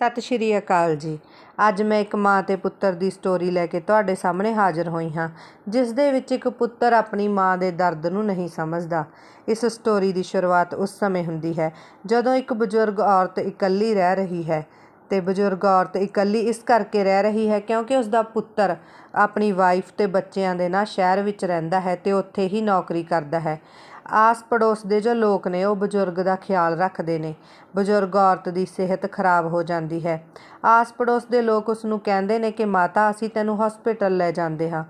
ਸਤਿ ਸ਼੍ਰੀ ਅਕਾਲ ਜੀ। ਅੱਜ ਮੈਂ ਇੱਕ ਮਾਂ ਤੇ ਪੁੱਤਰ ਦੀ ਸਟੋਰੀ ਲੈ ਕੇ ਤੁਹਾਡੇ ਸਾਹਮਣੇ ਹਾਜ਼ਰ ਹੋਈ ਹਾਂ, ਜਿਸ ਦੇ ਵਿੱਚ ਇੱਕ ਪੁੱਤਰ ਆਪਣੀ ਮਾਂ ਦੇ ਦਰਦ ਨੂੰ ਨਹੀਂ ਸਮਝਦਾ। ਇਸ ਸਟੋਰੀ ਦੀ ਸ਼ੁਰੂਆਤ ਉਸ ਸਮੇਂ ਹੁੰਦੀ ਹੈ, ਜਦੋਂ ਇੱਕ ਬਜ਼ੁਰਗ ਔਰਤ ਇਕੱਲੀ ਰਹਿ ਰਹੀ ਹੈ। ਤੇ ਬਜ਼ੁਰਗ ਔਰਤ ਇਕੱਲੀ ਇਸ ਕਰਕੇ ਰਹਿ ਰਹੀ ਹੈ ਕਿਉਂਕਿ ਉਸ ਦਾ ਪੁੱਤਰ ਆਪਣੀ ਵਾਈਫ ਤੇ ਬੱਚਿਆਂ ਦੇ ਨਾਲ ਸ਼ਹਿਰ ਵਿੱਚ ਰਹਿੰਦਾ ਹੈ ਤੇ ਉੱਥੇ ਹੀ ਨੌਕਰੀ ਕਰਦਾ ਹੈ। ਆਸ ਪੜੋਸ ਦੇ ਜੋ ਲੋਕ ਨੇ, ਉਹ ਬਜ਼ੁਰਗ ਦਾ ਖਿਆਲ ਰੱਖਦੇ ਨੇ। ਬਜ਼ੁਰਗ ਔਰਤ ਦੀ ਸਿਹਤ ਖਰਾਬ ਹੋ ਜਾਂਦੀ ਹੈ। ਆਸ ਪੜੋਸ ਦੇ ਲੋਕ ਉਸ ਨੂੰ ਕਹਿੰਦੇ ਨੇ ਕਿ, ਮਾਤਾ, ਅਸੀਂ ਤੈਨੂੰ ਹਸਪੀਟਲ ਲੈ ਜਾਂਦੇ ਹਾਂ।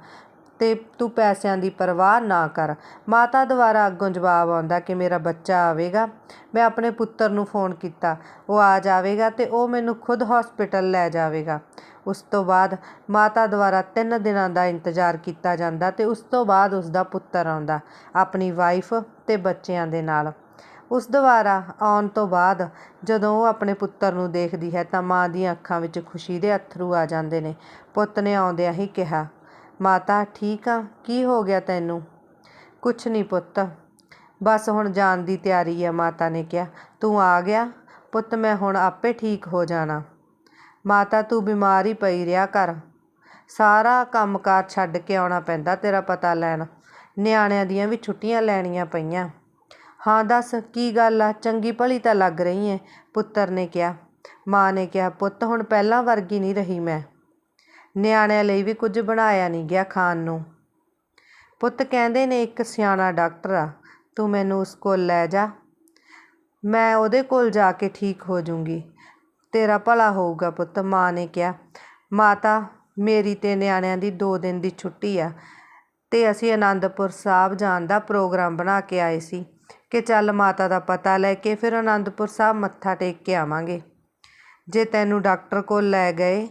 ਤੇ ਤੂੰ ਪੈਸਿਆਂ ਦੀ ਪਰਵਾਹ ਨਾ ਕਰ। ਮਾਤਾ ਦੁਆਰਾ ਅੱਗੋਂ ਜਵਾਬ ਆਉਂਦਾ ਕਿ ਮੇਰਾ ਬੱਚਾ ਆਵੇਗਾ। ਮੈਂ ਆਪਣੇ ਪੁੱਤਰ ਨੂੰ ਫੋਨ ਕੀਤਾ। ਉਹ ਆ ਜਾਵੇਗਾ ਤੇ ਉਹ ਮੈਨੂੰ ਖੁਦ ਹਸਪੀਟਲ ਲੈ ਜਾਵੇਗਾ। ਉਸ ਤੋਂ ਬਾਅਦ ਮਾਤਾ ਦੁਆਰਾ 3 ਦਿਨਾਂ ਦਾ ਇੰਤਜ਼ਾਰ ਕੀਤਾ ਜਾਂਦਾ ਤੇ ਉਸ ਤੋਂ ਬਾਅਦ ਉਸ ਦਾ ਪੁੱਤਰ ਆਉਂਦਾ, ਆਪਣੀ ਵਾਈਫ ਤੇ ਬੱਚਿਆਂ ਦੇ ਨਾਲ। ਉਸ ਦੁਆਰਾ ਆਉਣ ਤੋਂ ਬਾਅਦ ਜਦੋਂ ਉਹ ਆਪਣੇ ਪੁੱਤਰ ਨੂੰ ਦੇਖਦੀ ਹੈ ਤਾਂ ਮਾਂ ਦੀਆਂ ਅੱਖਾਂ ਵਿੱਚ ਖੁਸ਼ੀ ਦੇ ਅਥਰੂ ਆ ਜਾਂਦੇ ਨੇ। ਪੁੱਤ ਨੇ ਆਉਂਦਿਆਂ ਹੀ ਕਿਹਾ ਮਾਤਾ, ਠੀਕ ਆ? ਕੀ ਹੋ ਗਿਆ ਤੈਨੂੰ? ਕੁਛ ਨਹੀਂ ਪੁੱਤ। ਬਸ ਹੁਣ ਜਾਣ ਦੀ ਤਿਆਰੀ ਆ, ਮਾਤਾ ਨੇ ਕਿਹਾ। ਤੂੰ ਆ ਗਿਆ? ਪੁੱਤ, ਮੈਂ ਹੁਣ ਆਪੇ ਠੀਕ ਹੋ ਜਾਣਾ। ਮਾਤਾ, ਤੂੰ ਬਿਮਾਰ ਹੀ ਪਈ ਰਿਹਾ ਕਰ। ਸਾਰਾ ਕੰਮਕਾਰ ਛੱਡ ਕੇ ਆਉਣਾ ਪੈਂਦਾ ਤੇਰਾ ਪਤਾ ਲੈਣ। ਨਿਆਣਿਆਂ ਦੀਆਂ ਵੀ ਛੁੱਟੀਆਂ ਲੈਣੀਆਂ ਪਈਆਂ। ਹਾਂ, ਦੱਸ, ਕੀ ਗੱਲ ਆ? ਚੰਗੀ ਭਲੀ ਤਾਂ ਲੱਗ ਰਹੀ ਐ ਪੁੱਤਰ ਨੇ ਕਿਹਾ। ਮਾਂ ਨੇ ਕਿਹਾ, ਪੁੱਤ, ਹੁਣ ਪਹਿਲਾਂ ਵਰਗੀ ਨਹੀਂ ਰਹੀ ਮੈਂ। ਨਿਆਣਿਆਂ ਲਈ ਵੀ ਕੁਝ ਬਣਾਇਆ ਨਹੀਂ ਗਿਆ ਖਾਣ ਨੂੰ। ਪੁੱਤ ਕਹਿੰਦੇ ਨੇ ਇੱਕ ਸਿਆਣਾ ਡਾਕਟਰ ਆ, ਤੂੰ ਮੈਨੂੰ ਉਸ ਕੋਲ ਲੈ ਜਾ। ਮੈਂ ਉਹਦੇ ਕੋਲ ਜਾ ਕੇ ਠੀਕ ਹੋ ਜਾਊਂਗੀ ਤੇਰਾ ਭਲਾ ਹੋਊਗਾ ਪੁੱਤ, ਮਾਂ ਨੇ ਕਿਹਾ। ਮਾਤਾ, ਮੇਰੀ ਤੇ ਨਿਆਣਿਆਂ ਦੀ 2 ਦਿਨ ਦੀ ਛੁੱਟੀ ਆ ਤੇ ਅਸੀਂ ਆਨੰਦਪੁਰ ਸਾਹਿਬ ਜਾਣ ਦਾ ਪ੍ਰੋਗਰਾਮ ਬਣਾ ਕੇ ਆਏ ਸੀ ਕਿ ਚੱਲ ਮਾਤਾ ਦਾ ਪਤਾ ਲੈ ਕੇ ਫਿਰ ਆਨੰਦਪੁਰ ਸਾਹਿਬ ਮੱਥਾ ਟੇਕ ਕੇ ਆਵਾਂਗੇ। ਜੇ ਤੈਨੂੰ ਡਾਕਟਰ ਕੋਲ ਲੈ ਗਏ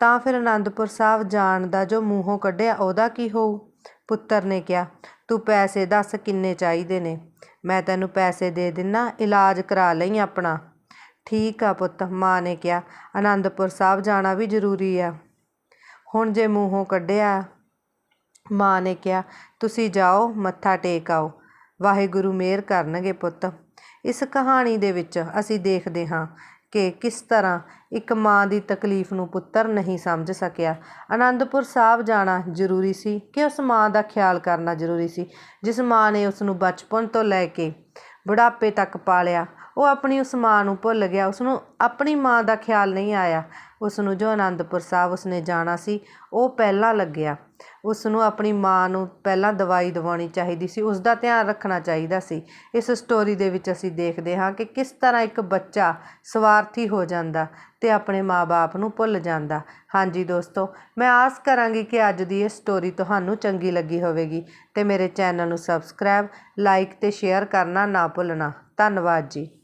ਤਾਂ ਫਿਰ ਅਨੰਦਪੁਰ ਸਾਹਿਬ ਜਾਣ ਦਾ ਜੋ ਮੂੰਹੋਂ ਕੱਢਿਆ ਉਹਦਾ ਕੀ ਹੋਊ? ਪੁੱਤਰ ਨੇ ਕਿਹਾ, ਤੂੰ ਪੈਸੇ ਦੱਸ ਕਿੰਨੇ ਚਾਹੀਦੇ ਨੇ? ਮੈਂ ਤੈਨੂੰ ਪੈਸੇ ਦੇ ਦਿੰਨਾ, ਇਲਾਜ ਕਰਾ ਲਈ ਆਪਣਾ। ਠੀਕ ਆ ਪੁੱਤ, ਮਾਂ ਨੇ ਕਿਹਾ ਆਨੰਦਪੁਰ ਸਾਹਿਬ ਜਾਣਾ ਵੀ ਜ਼ਰੂਰੀ ਆ। ਹੁਣ ਜੇ ਮੂੰਹੋਂ ਕੱਢਿਆ। ਮਾਂ ਨੇ ਕਿਹਾ, ਤੁਸੀਂ ਜਾਓ, ਮੱਥਾ ਟੇਕ ਆਓ। ਵਾਹਿਗੁਰੂ ਮਿਹਰ ਕਰਨਗੇ ਪੁੱਤ। ਇਸ ਕਹਾਣੀ ਦੇ ਵਿੱਚ ਅਸੀਂ ਦੇਖਦੇ ਹਾਂ ਕਿ ਕਿਸ ਤਰ੍ਹਾਂ ਇੱਕ ਮਾਂ ਦੀ ਤਕਲੀਫ ਨੂੰ ਪੁੱਤਰ ਨਹੀਂ ਸਮਝ ਸਕਿਆ। ਆਨੰਦਪੁਰ ਸਾਹਿਬ ਜਾਣਾ ਜ਼ਰੂਰੀ ਸੀ ਕਿ ਉਸ ਮਾਂ ਦਾ ਖਿਆਲ ਕਰਨਾ ਜ਼ਰੂਰੀ ਸੀ, ਜਿਸ ਮਾਂ ਨੇ ਉਸ ਨੂੰ ਬਚਪਨ ਤੋਂ ਲੈ ਕੇ ਬੁਢਾਪੇ ਤੱਕ ਪਾਲਿਆ। ਉਹ ਆਪਣੀ ਉਸ ਮਾਂ ਨੂੰ ਭੁੱਲ ਗਿਆ। ਉਸ ਨੂੰ ਆਪਣੀ ਮਾਂ ਦਾ ਖਿਆਲ ਨਹੀਂ ਆਇਆ। ਉਸ ਨੂੰ ਜੋ ਅਨੰਦਪੁਰ ਸਾਹਿਬ ਉਸਨੇ ਜਾਣਾ ਸੀ, ਉਹ ਪਹਿਲਾਂ ਲੱਗਿਆ। ਉਸ ਨੂੰ ਆਪਣੀ ਮਾਂ ਨੂੰ ਪਹਿਲਾਂ ਦਵਾਈ ਦਿਵਾਉਣੀ ਚਾਹੀਦੀ ਸੀ। ਉਸ ਦਾ ਧਿਆਨ ਰੱਖਣਾ ਚਾਹੀਦਾ ਸੀ। ਇਸ ਸਟੋਰੀ ਦੇ ਵਿੱਚ ਅਸੀਂ ਦੇਖਦੇ ਹਾਂ ਕਿ ਕਿਸ ਤਰ੍ਹਾਂ ਇੱਕ ਬੱਚਾ ਸਵਾਰਥੀ ਹੋ ਜਾਂਦਾ ਤੇ ਆਪਣੇ ਮਾਪੇ ਨੂੰ ਭੁੱਲ ਜਾਂਦਾ। ਹਾਂਜੀ ਦੋਸਤੋ, ਮੈਂ ਆਸ ਕਰਾਂਗੀ ਕਿ ਅੱਜ ਦੀ ਇਹ ਸਟੋਰੀ ਤੁਹਾਨੂੰ ਚੰਗੀ ਲੱਗੀ ਹੋਵੇਗੀ ਤੇ ਮੇਰੇ ਚੈਨਲ ਨੂੰ ਸਬਸਕ੍ਰਾਈਬ ਲਾਈਕ ਤੇ ਸ਼ੇਅਰ ਕਰਨਾ ਨਾ ਭੁੱਲਣਾ। ਧੰਨਵਾਦ ਜੀ।